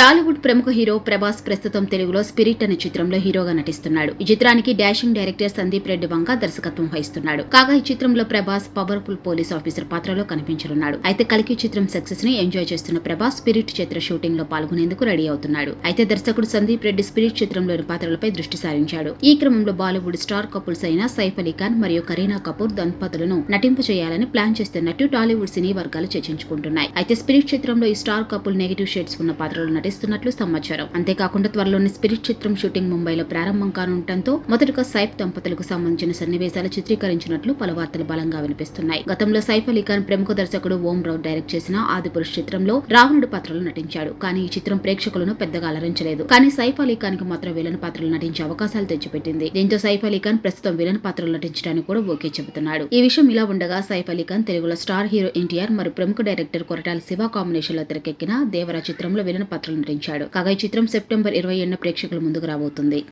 టాలీవుడ్ ప్రముఖ హీరో ప్రభాస్ ప్రస్తుతం తెలుగులో స్పిరిట్ అనే చిత్రంలో హీరోగా నటిస్తున్నాడు. ఈ చిత్రానికి డాషింగ్ డైరెక్టర్ సందీప్ రెడ్డి వంక దర్శకత్వం వహిస్తున్నాడు. కాగా ఈ చిత్రంలో ప్రభాస్ పవర్ఫుల్ పోలీస్ ఆఫీసర్ పాత్రలో కనిపించనున్నాడు. అయితే కలికి చిత్రం సక్సెస్ని ఎంజాయ్ చేస్తున్న ప్రభాస్ స్పిరిట్ చిత్ర షూటింగ్లో పాల్గొనేందుకు రెడీ అవుతున్నాడు. అయితే దర్శకుడు సందీప్ రెడ్డి స్పిరిట్ చిత్రంలోని పాత్రలపై దృష్టి సారించాడు. ఈ క్రమంలో బాలీవుడ్ స్టార్ కపుల్స్ అయిన సైఫ్ అలీ ఖాన్ మరియు కరీనా కపూర్ దంపతులను నటింపు చేయాలని ప్లాన్ చేస్తున్నట్టు టాలీవుడ్ సినీ వర్గాలు చర్చించుకుంటున్నాయి. అయితే స్పిరిట్ చిత్రంలో ఈ స్టార్ కపుల్ నెగిటివ్ షేడ్స్ ఉన్న పాత్రలు నటిస్తున్నట్లు సమాచారం. అంతేకాకుండా త్వరలోని స్పిరిట్ చిత్రం షూటింగ్ ముంబైలో ప్రారంభం కానుండటంతో మొదటగా సైఫ్ దంపతులకు సంబంధించిన సన్నివేశాలు చిత్రీకరించినట్లు పలు వార్తలు బలంగా వినిపిస్తున్నాయి. గతంలో సైఫ్ అలీ ఖాన్ ప్రముఖ దర్శకుడు ఓం రావు డైరెక్ట్ చేసిన ఆదిపురుష్ చిత్రంలో రావణుడు పాత్రలో నటించాడు. కానీ ఈ చిత్రం ప్రేక్షకులను పెద్దగా అలరించలేదు. కానీ సైఫ్ అలీ ఖాన్కి మాత్రం విలన్ పాత్రలు నటించే అవకాశాలు తెచ్చిపెట్టింది. దీంతో సైఫ్ అలీ ఖాన్ ప్రస్తుతం విలన్ పాత్రలు నటించడానికి కూడా ఓకే చెబుతున్నాడు. ఈ విషయం ఇలా ఉండగా సైఫ్ అలీ ఖాన్ తెలుగులో స్టార్ హీరో ఎన్టీఆర్ మరియు ప్రముఖ డైరెక్టర్ కొరటాల శివ కాంబినేషన్లో తెరకెక్కిన దేవరా చిత్రంలో విలన్ పాత్రలు నటించాడు కాగా ఈ చిత్రం సెప్టెంబర్ ఇరవై ఏడున ప్రేక్షకుల ముందుకు రాబోతుంది.